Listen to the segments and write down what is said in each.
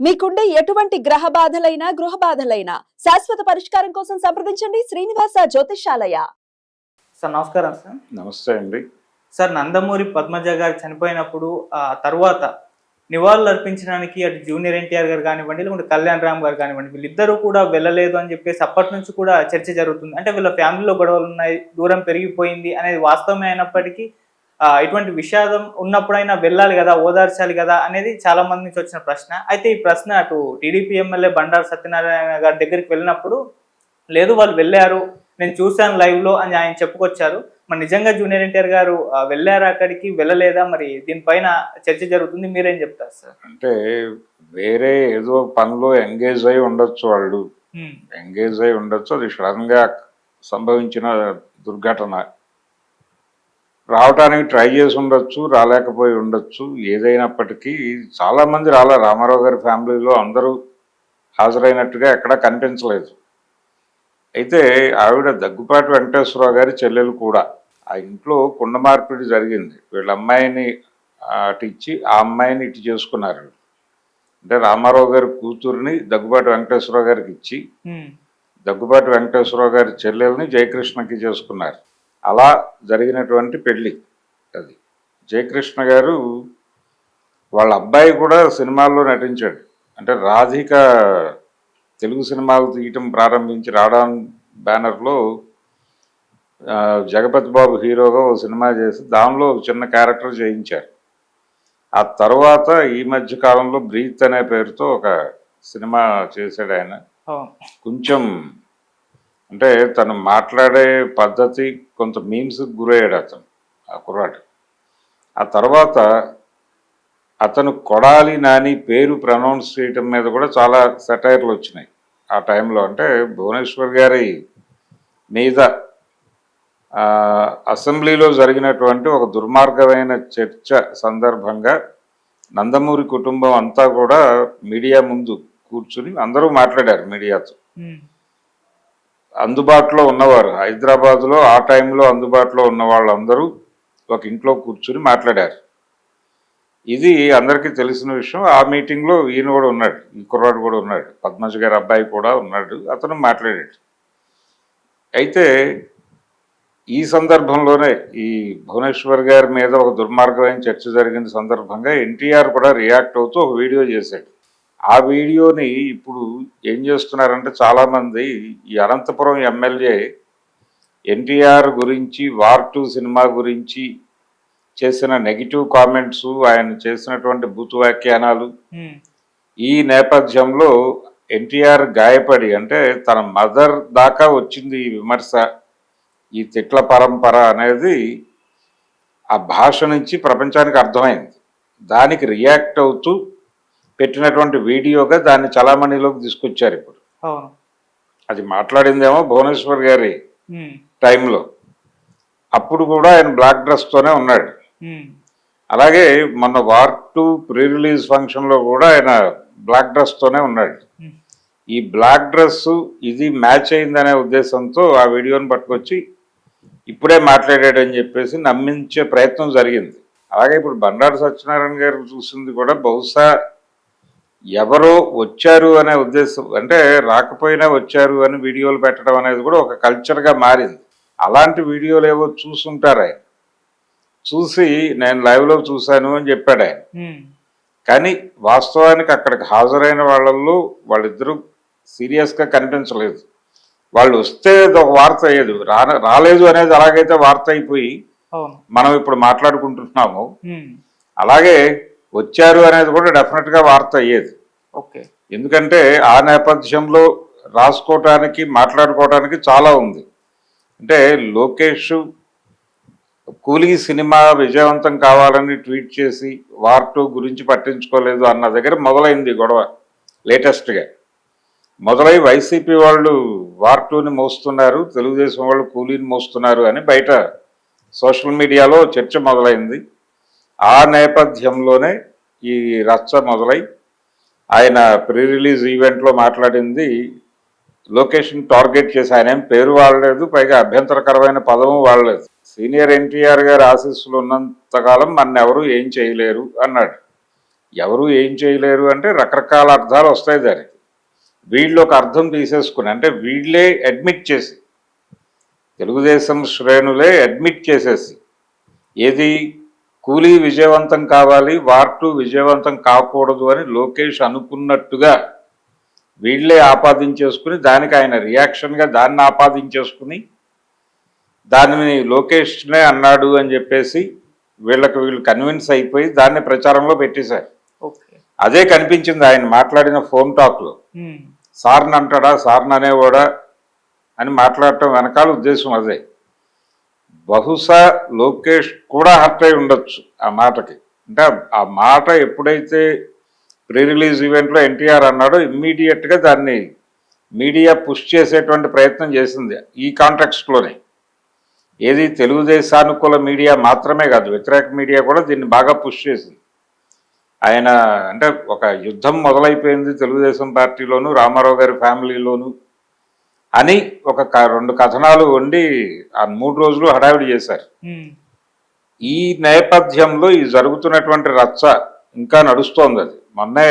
మీకుండే ఎటువంటి గ్రహ బాధలైనా గృహ బాధలైనా శాశ్వత పరిష్కారం కోసం సంప్రదించండి శ్రీనివాస జ్యోతిషాలయ సార్ నమస్కారం సార్. నమస్తే అండి. సార్ నందమూరి పద్మజ గారు చనిపోయినప్పుడు ఆ తర్వాత నివాళులు అర్పించడానికి అటు జూనియర్ ఎన్టీఆర్ గారు కానివ్వండి లేకుంటే కళ్యాణ్ రామ్ గారు కానివ్వండి వీళ్ళిద్దరూ కూడా వెళ్ళలేదు అని చెప్పేసి అప్పటి నుంచి కూడా చర్చ జరుగుతుంది. అంటే వీళ్ళ ఫ్యామిలీలో గొడవలు ఉన్నాయి దూరం పెరిగిపోయింది అనేది వాస్తవమే అయినప్పటికీ ఇటువంటి విషాదం ఉన్నప్పుడైనా వెళ్ళాలి కదా ఓదార్చాలి కదా అనేది చాలా మంది నుంచి వచ్చిన ప్రశ్న. అయితే ఈ ప్రశ్న అటు టీడీపీ ఎమ్మెల్యే బండారు సత్యనారాయణ గారి దగ్గరికి వెళ్ళినప్పుడు లేదు వాళ్ళు వెళ్ళారు నేను చూశాను లైవ్లో అని ఆయన చెప్పుకొచ్చారు. మరి నిజంగా జూనియర్ ఎన్టీఆర్ గారు వెళ్ళారా అక్కడికి వెళ్ళలేదా? మరి దీనిపైన చర్చ జరుగుతుంది మీరేం చెప్తారు సార్? అంటే వేరే ఏదో పనిలో ఎంగేజ్ అయి ఉండొచ్చు వాళ్ళు. ఎంగేజ్ అయి ఉండొచ్చు అది సడన్గా సంభవించిన దుర్ఘటన. రావడానికి ట్రై చేసి ఉండొచ్చు రాలేకపోయి ఉండొచ్చు. ఏదైనప్పటికీ చాలా మంది రాలే. రామారావు గారి ఫ్యామిలీలో అందరూ హాజరైనట్టుగా ఎక్కడా కనిపించలేదు. అయితే ఆవిడ దగ్గుపాటి వెంకటేశ్వరరావు గారి చెల్లెలు కూడా. ఆ ఇంట్లో కుండ మార్పిడి జరిగింది. వీళ్ళ అమ్మాయిని అటు ఇచ్చి ఆ అమ్మాయిని ఇటు చేసుకున్నారు అంటే రామారావు గారి కూతుర్ని దగ్గుబాటి వెంకటేశ్వరరావు గారికి ఇచ్చి. దగ్గుబాటి వెంకటేశ్వరరావు గారి చెల్లెల్ని జయకృష్ణకి చేసుకున్నారు. అలా జరిగినటువంటి పెళ్ళి అది. జయకృష్ణ గారు వాళ్ళ అబ్బాయి కూడా సినిమాల్లో నటించాడు. అంటే రాధిక తెలుగు సినిమాలు తీయటం ప్రారంభించి రావడం బ్యానర్లో జగపతి బాబు హీరోగా ఒక సినిమా చేసి దానిలో ఒక చిన్న క్యారెక్టర్ చేయించారు. ఆ తర్వాత ఈ మధ్య కాలంలో బ్రీత్ అనే పేరుతో ఒక సినిమా చేశాడు ఆయన. కొంచెం అంటే తను మాట్లాడే పద్ధతి కొంత మీమ్స్ గురయ్యాడు అతను ఆ కుర్రాడు. ఆ తర్వాత అతను కొడాలి నాని పేరు ప్రనౌన్స్ చేయటం మీద కూడా చాలా సెటైర్లు వచ్చినాయి. ఆ టైంలో అంటే భువనేశ్వర్ గారి మీద అసెంబ్లీలో జరిగినటువంటి ఒక దుర్మార్గమైన చర్చ సందర్భంగా నందమూరి కుటుంబం అంతా కూడా మీడియా ముందు కూర్చుని అందరూ మాట్లాడారు మీడియాతో. అందుబాటులో ఉన్నవారు. హైదరాబాద్లో ఆ టైంలో అందుబాటులో ఉన్న వాళ్ళందరూ ఒక ఇంట్లో కూర్చుని మాట్లాడారు. ఇది అందరికీ తెలిసిన విషయం. ఆ మీటింగ్లో ఈయన కూడా ఉన్నాడు. ఈ కుర్రాడు కూడా ఉన్నాడు. పద్మజ్ గారి అబ్బాయి కూడా ఉన్నాడు. అతను మాట్లాడాడు. అయితే ఈ సందర్భంలోనే ఈ భువనేశ్వర్ గారి మీద ఒక దుర్మార్గమైన చర్చ జరిగిన సందర్భంగా ఎన్టీఆర్ కూడా రియాక్ట్ అవుతూ ఒక వీడియో చేశాడు. ఆ వీడియోని ఇప్పుడు ఏం చేస్తున్నారంటే చాలామంది ఈ అనంతపురం ఎమ్మెల్యే ఎన్టీఆర్ గురించి వార్ టూ సినిమా గురించి చేసిన నెగిటివ్ కామెంట్స్ ఆయన చేసినటువంటి బూతు వ్యాఖ్యానాలు. ఈ నేపథ్యంలో ఎన్టీఆర్ గాయపడి అంటే తన మదర్ దాకా వచ్చింది ఈ విమర్శ ఈ తిట్ల పరంపర అనేది ఆ భాష నుంచి ప్రపంచానికి అర్థమైంది దానికి రియాక్ట్ అవుతూ పెట్టినటువంటి వీడియోగా దాన్ని చలామణిలోకి తీసుకొచ్చారు ఇప్పుడు అది మాట్లాడిందేమో భువనేశ్వర్ గారి. టైంలో అప్పుడు కూడా ఆయన బ్లాక్ డ్రెస్తోనే ఉన్నాడు. అలాగే మొన్న వార్ టూ ప్రీ రిలీజ్ ఫంక్షన్లో కూడా ఆయన బ్లాక్ డ్రెస్తోనే ఉన్నాడు. ఈ బ్లాక్ డ్రెస్ ఇది మ్యాచ్ అయిందనే ఉద్దేశంతో ఆ వీడియోని పట్టుకొచ్చి ఇప్పుడే మాట్లాడాడని చెప్పేసి నమ్మించే ప్రయత్నం జరిగింది అలాగే ఇప్పుడు బండారు సత్యనారాయణ గారు చూసింది కూడా బహుశా ఎవరో వచ్చారు అనే ఉద్దేశం అంటే రాకపోయినా వచ్చారు అని వీడియోలు పెట్టడం అనేది కూడా ఒక కల్చర్గా మారింది. అలాంటి వీడియోలు ఏవో చూసుంటారు ఆయన. చూసి నేను లైవ్లో చూశాను అని చెప్పాడు ఆయన. కానీ వాస్తవానికి అక్కడికి హాజరైన వాళ్ళల్లో వాళ్ళిద్దరూ సీరియస్గా కనిపించలేదు. వాళ్ళు వస్తే ఒక వార్త అయ్యేది. రాలేదు అనేది అలాగైతే వార్త అయిపోయి మనం ఇప్పుడు మాట్లాడుకుంటున్నాము. అలాగే వచ్చారు అనేది కూడా డెఫినెట్గా వార్త అయ్యేది. ఓకే. ఎందుకంటే ఆ నేపథ్యంలో రాసుకోవటానికి మాట్లాడుకోవడానికి చాలా ఉంది. అంటే లోకేష్ కూలీ సినిమా విజయవంతం కావాలని ట్వీట్ చేసి వార్ టూ గురించి పట్టించుకోలేదు అన్న దగ్గర మొదలైంది గొడవ లేటెస్ట్గా మొదలై వైసీపీ వాళ్ళు వార్ టూని మోస్తున్నారు తెలుగుదేశం వాళ్ళు కూలీని మోస్తున్నారు అని బయట సోషల్ మీడియాలో చర్చ మొదలైంది. ఆ నేపథ్యంలోనే ఈ రచ్చ మొదలై ఆయన ప్రీ రిలీజ్ ఈవెంట్లో మాట్లాడింది లొకేషన్ టార్గెట్ చేసి ఆయన ఏం పేరు వాడలేదు పైగా అభ్యంతరకరమైన పదము వాడలేదు. సీనియర్ ఎన్టీఆర్ గారి ఆశీస్సులు ఉన్నంతకాలం మన ఎవరు ఏం చేయలేరు అన్నాడు. ఎవరు ఏం చేయలేరు అంటే రకరకాల అర్థాలు వస్తాయి దానికి. వీళ్ళు ఒక అర్థం తీసేసుకుని అంటే వీళ్ళే అడ్మిట్ చేసి తెలుగుదేశం శ్రేణులే అడ్మిట్ చేసేసి ఏది కూలీ విజయవంతం కావాలి వార్టు విజయవంతం కాకూడదు అని లోకేష్ అనుకున్నట్టుగా వీళ్ళే ఆపాదించేసుకుని దానికి ఆయన రియాక్షన్గా దాన్ని ఆపాదించేసుకుని దానిని లోకేష్నే అన్నాడు అని చెప్పేసి వీళ్ళకి వీళ్ళు కన్విన్స్ అయిపోయి దాన్ని ప్రచారంలో పెట్టేశారు. అదే కనిపించింది ఆయన మాట్లాడిన ఫోన్ టాక్లో. సార్ని అంటాడా సార్ని అనేవాడా అని మాట్లాడటం వెనకాల ఉద్దేశం అదే. బహుశా లోకేష్ కూడా హర్ట్ అయి ఉండొచ్చు ఆ మాటకి. అంటే ఆ మాట ఎప్పుడైతే ప్రీ రిలీజ్ ఈవెంట్లో ఎన్టీఆర్ అన్నాడో ఇమ్మీడియట్గా దాన్ని మీడియా పుష్ చేసేటువంటి ప్రయత్నం చేసింది ఈ కాంటెక్స్ట్లోనే ఏది తెలుగుదేశానుకూల మీడియా మాత్రమే కాదు వ్యతిరేక మీడియా కూడా దీన్ని బాగా పుష్ చేసింది. ఆయన అంటే ఒక యుద్ధం మొదలైపోయింది తెలుగుదేశం పార్టీలోను రామారావు గారి ఫ్యామిలీలోను అని ఒక రెండు కథనాలు వండి ఆ మూడు రోజులు హడావిడి చేశారు. ఈ నేపథ్యంలో ఈ జరుగుతున్నటువంటి రచ్చ ఇంకా నడుస్తోంది అది. మొన్నే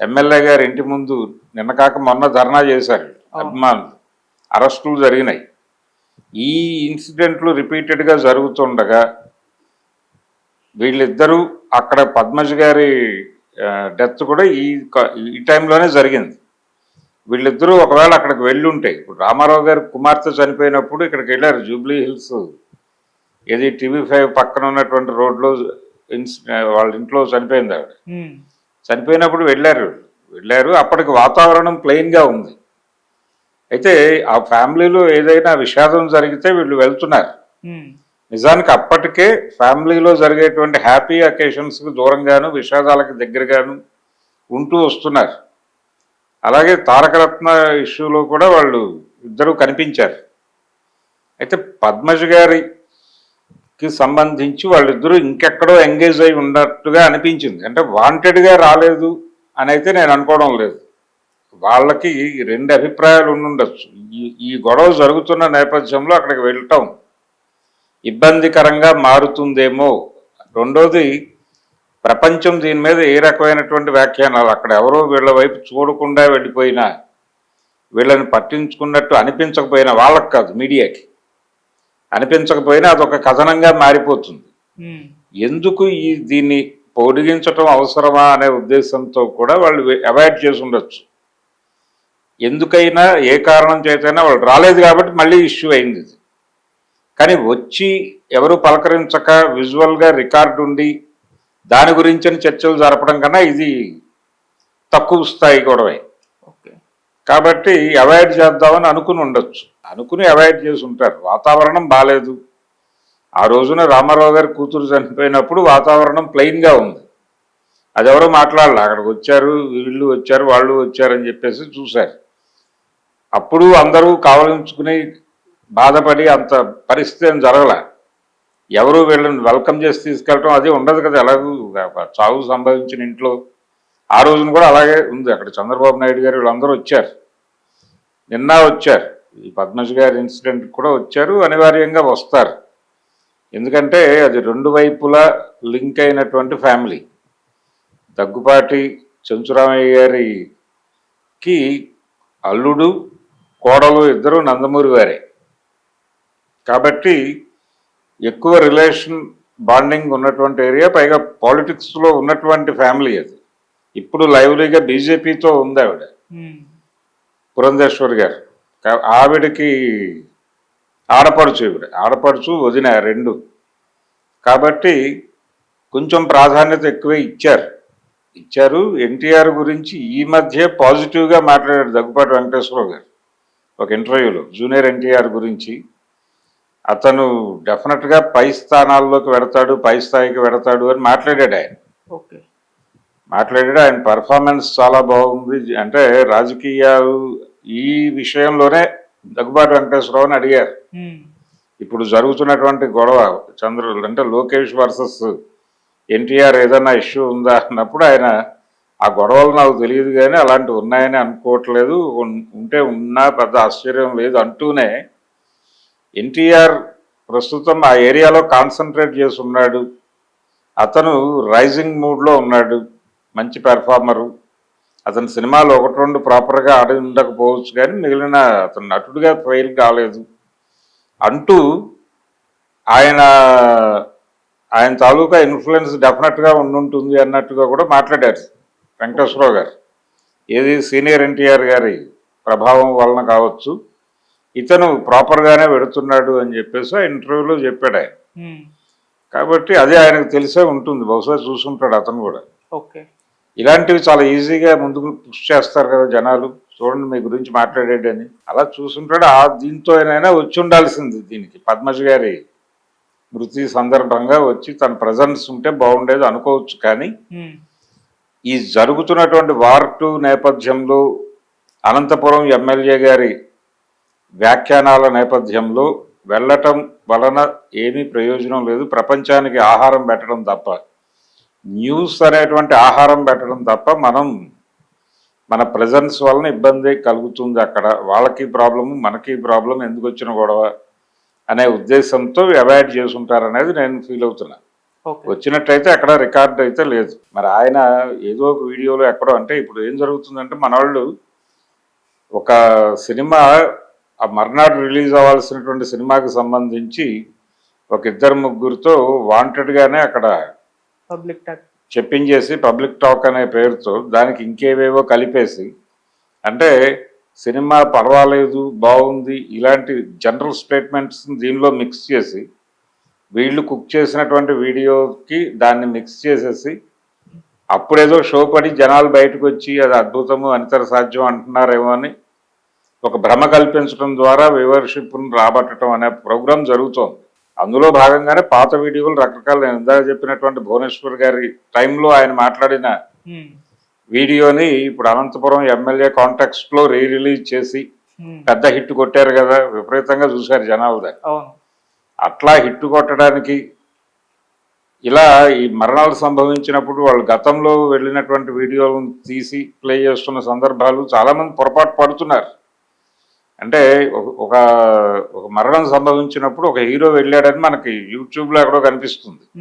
ఎమ్మెల్యే గారి ఇంటి ముందు నిన్న కాక మొన్న ధర్నా చేశారు. అభిమానులు. అరెస్టులు జరిగినాయి. ఈ ఇన్సిడెంట్లు రిపీటెడ్గా జరుగుతుండగా వీళ్ళిద్దరూ అక్కడ పద్మజ్ గారి డెత్ కూడా ఈ ఈ టైంలోనే జరిగింది. వీళ్ళిద్దరూ ఒకవేళ అక్కడికి వెళ్ళి ఉంటే ఇప్పుడు రామారావు గారి కుమార్తె చనిపోయినప్పుడు ఇక్కడికి వెళ్ళారు జూబ్లీ హిల్స్. ఏది టీవీ ఫైవ్ పక్కన ఉన్నటువంటి రోడ్లో వాళ్ళ ఇంట్లో చనిపోయింది ఆవిడ. చనిపోయినప్పుడు వెళ్ళారు వెళ్ళారు అప్పటికి వాతావరణం ప్లెయిన్గా ఉంది. అయితే ఆ ఫ్యామిలీలో ఏదైనా విషాదం జరిగితే వీళ్ళు వెళ్తున్నారు. నిజానికి అప్పటికే ఫ్యామిలీలో జరిగేటువంటి హ్యాపీ అకేషన్స్కి దూరంగాను విషాదాలకు దగ్గరగాను ఉంటూ వస్తున్నారు. అలాగే తారకరత్న ఇష్యూలో కూడా వాళ్ళు ఇద్దరు కనిపించారు. అయితే పద్మజ గారికి సంబంధించి వాళ్ళిద్దరూ ఇంకెక్కడో ఎంగేజ్ అయి ఉన్నట్టుగా అనిపించింది. అంటే వాంటెడ్గా రాలేదు అని అయితే నేను అనుకోవడం లేదు. వాళ్ళకి రెండు అభిప్రాయాలు ఉండుండొచ్చు. ఈ ఈ గొడవ జరుగుతున్న నేపథ్యంలో అక్కడికి వెళ్ళటం ఇబ్బందికరంగా మారుతుందేమో. రెండోది ప్రపంచం దీని మీద ఏ రకమైనటువంటి వ్యాఖ్యానాలు? అక్కడ ఎవరో వీళ్ళ వైపు చూడకుండా వెళ్ళిపోయినా వీళ్ళని పట్టించుకున్నట్టు అనిపించకపోయినా వాళ్ళకి కాదు మీడియాకి. అనిపించకపోయినా అదొక కథనంగా మారిపోతుంది. ఎందుకు ఈ దీన్ని పొడిగించటం అవసరమా అనే ఉద్దేశంతో కూడా వాళ్ళు అవాయిడ్ చేసి ఉండొచ్చు. ఎందుకైనా ఏ కారణం చేతైనా వాళ్ళు రాలేదు కాబట్టి మళ్ళీ ఇష్యూ అయింది కానీ వచ్చి ఎవరు పలకరించక విజువల్గా రికార్డు ఉండి దాని గురించిన చర్చలు జరపడం కన్నా ఇది తక్కువ స్థాయి గొడవే. ఓకే. కాబట్టి అవాయిడ్ చేద్దామని అనుకుని ఉండొచ్చు. అనుకుని అవాయిడ్ చేసి ఉంటారు. వాతావరణం బాగాలేదు ఆ రోజున రామారావు గారి కూతురు చనిపోయినప్పుడు వాతావరణం ప్లెయిన్గా ఉంది. అది ఎవరో మాట్లాడాలి. అక్కడికి వచ్చారు వీళ్ళు వచ్చారు వాళ్ళు వచ్చారని చెప్పేసి చూశారు. అప్పుడు అందరూ కావలించుకుని బాధపడి అంత పరిస్థితి ఏం జరగల. ఎవరు వీళ్ళని వెల్కమ్ చేసి తీసుకెళ్ళటం అది ఉండదు కదా. ఎలాగూ చావు సంభవించిన ఇంట్లో ఆ రోజున కూడా అలాగే ఉంది. అక్కడ చంద్రబాబు నాయుడు గారు వీళ్ళందరూ వచ్చారు. నిన్న వచ్చారు. ఈ పద్మజ్ గారి ఇన్సిడెంట్ కూడా వచ్చారు. అనివార్యంగా వస్తారు. ఎందుకంటే అది రెండు వైపులా లింక్ అయినటువంటి ఫ్యామిలీ. దగ్గుపాటి చెంచురామయ్య గారికి అల్లుడు కోడలు ఇద్దరు నందమూరి వారే. కాబట్టి ఎక్కువ రిలేషన్ బాండింగ్ ఉన్నటువంటి ఏరియా పైగా పాలిటిక్స్లో ఉన్నటువంటి ఫ్యామిలీ అది. ఇప్పుడు లైవ్లీగా బీజేపీతో ఉంది ఆవిడ. పురంధేశ్వరి గారు. ఆవిడకి ఆడపడుచు ఈవిడ. ఆడపడుచు వదిన రెండు. కాబట్టి కొంచెం ప్రాధాన్యత ఎక్కువే ఇచ్చారు. ఇచ్చారు. ఎన్టీఆర్ గురించి ఈ మధ్య పాజిటివ్గా మాట్లాడారు దగ్గుపాటి వెంకటేశ్వరరావు గారు. ఒక ఇంటర్వ్యూలో జూనియర్ ఎన్టీఆర్ గురించి అతను డెఫినెట్గా పై స్థానాల్లోకి వెడతాడు పై స్థాయికి వెడతాడు అని మాట్లాడాడు ఆయన. ఓకే. మాట్లాడాడు ఆయన పర్ఫార్మెన్స్ చాలా బాగుంది. అంటే రాజకీయాలు ఈ విషయంలోనే దగ్గుబాటి వెంకటేశ్వరరావుని అడిగారు. ఇప్పుడు జరుగుతున్నటువంటి గొడవ చంద్ర అంటే లోకేష్ వర్సెస్ ఎన్టీఆర్ ఏదైనా ఇష్యూ ఉందా అన్నప్పుడు ఆయన ఆ గొడవలు నాకు తెలియదు కానీ అలాంటివి ఉన్నాయని అనుకోవట్లేదు. ఉంటే ఉన్నా పెద్ద ఆశ్చర్యం లేదు అంటూనే ఎన్టీఆర్ ప్రస్తుతం ఆ ఏరియాలో కాన్సన్ట్రేట్ చేసి ఉన్నాడు. అతను రైజింగ్ మూడ్లో ఉన్నాడు. మంచి పెర్ఫార్మరు అతని సినిమాలు ఒకటి రెండు ప్రాపర్గా ఆడి ఉండకపోవచ్చు కానీ మిగిలిన అతను నటుడిగా ఫెయిల్ కాలేదు. అంటూ ఆయన ఆయన తాలూకా ఇన్ఫ్లుయెన్స్ డెఫినెట్గా ఉండుంటుంది అన్నట్టుగా కూడా మాట్లాడారు వెంకటేశ్వరరావు గారు. ఏది సీనియర్ ఎన్టీఆర్ గారి ప్రభావం వలన కావచ్చు ఇతను ప్రాపర్గానే పెడుతున్నాడు అని చెప్పేసి ఆ ఇంటర్వ్యూలో చెప్పాడు ఆయన. కాబట్టి అదే ఆయనకు తెలిసే ఉంటుంది. బహుశా చూసుంటాడు అతను కూడా. ఓకే. ఇలాంటివి చాలా ఈజీగా ముందుకు పుష్ చేస్తారు కదా జనాలు. చూడండి మీ గురించి మాట్లాడేటని అలా చూసుంటాడు. ఆ దీంతో అయినా వచ్చి ఉండాల్సింది దీనికి. పద్మజ గారి మృతి సందర్భంగా వచ్చి తన ప్రజెన్స్ ఉంటే బాగుండేది అనుకోవచ్చు కానీ ఈ జరుగుతున్నటువంటి వార్ టూ నేపథ్యంలో అనంతపురం ఎమ్మెల్యే గారి వ్యాఖ్యానాల నేపథ్యంలో వెళ్ళటం వలన ఏమీ ప్రయోజనం లేదు. ప్రపంచానికి ఆహారం పెట్టడం తప్ప న్యూస్ అనేటువంటి ఆహారం పెట్టడం తప్ప మనం మన ప్రజెన్స్ వలన ఇబ్బంది కలుగుతుంది అక్కడ. వాళ్ళకి ప్రాబ్లము మనకి ప్రాబ్లం ఎందుకు వచ్చిన గొడవ అనే ఉద్దేశంతో అవాయిడ్ చేసుంటారనేది నేను ఫీల్ అవుతున్నా. వచ్చినట్టయితే అక్కడ రికార్డ్ అయితే లేదు. మరి ఆయన ఏదో ఒక వీడియోలో ఎక్కడో అంటే ఇప్పుడు ఏం జరుగుతుందంటే మన వాళ్ళు ఒక సినిమా ఆ మర్నాడు రిలీజ్ అవ్వాల్సినటువంటి సినిమాకి సంబంధించి ఒక ఇద్దరు ముగ్గురితో వాంటెడ్గానే అక్కడ పబ్లిక్ టాక్. చెప్పించేసి పబ్లిక్ టాక్ అనే పేరుతో దానికి ఇంకేవేవో కలిపేసి అంటే సినిమా పర్వాలేదు బాగుంది ఇలాంటి జనరల్ స్టేట్మెంట్స్ దీనిలో మిక్స్ చేసి వీళ్ళు కుక్ చేసినటువంటి వీడియోకి దాన్ని మిక్స్ చేసేసి అప్పుడేదో షో పడి జనాలు బయటకు వచ్చి అది అద్భుతము అనితర సాధ్యం అంటున్నారేమో అని ఒక భ్రమ కల్పించడం ద్వారా వ్యూవర్షిప్ను రాబట్టడం అనే ప్రోగ్రాం జరుగుతోంది. అందులో భాగంగానే పాత వీడియోలు రకరకాల నేను ఇందాక చెప్పినటువంటి భువనేశ్వర్ గారి టైంలో ఆయన మాట్లాడిన వీడియోని ఇప్పుడు అనంతపురం ఎమ్మెల్యే కాంటాక్స్ట్లో రీ రిలీజ్ చేసి పెద్ద హిట్ కొట్టారు కదా విపరీతంగా చూశారు జనాలు దాన్ని. అట్లా హిట్ కొట్టడానికి ఇలా ఈ మరణాలు సంభవించినప్పుడు వాళ్ళు గతంలో వెళ్ళినటువంటి వీడియోలను తీసి ప్లే చేస్తున్న సందర్భాలు చాలా మంది పొరపాటు పడుతున్నారు. అంటే ఒక- ఒక మరణం సంభవించినప్పుడు ఒక హీరో వెళ్ళాడని మనకి యూట్యూబ్లో ఎక్కడో కనిపిస్తుంది.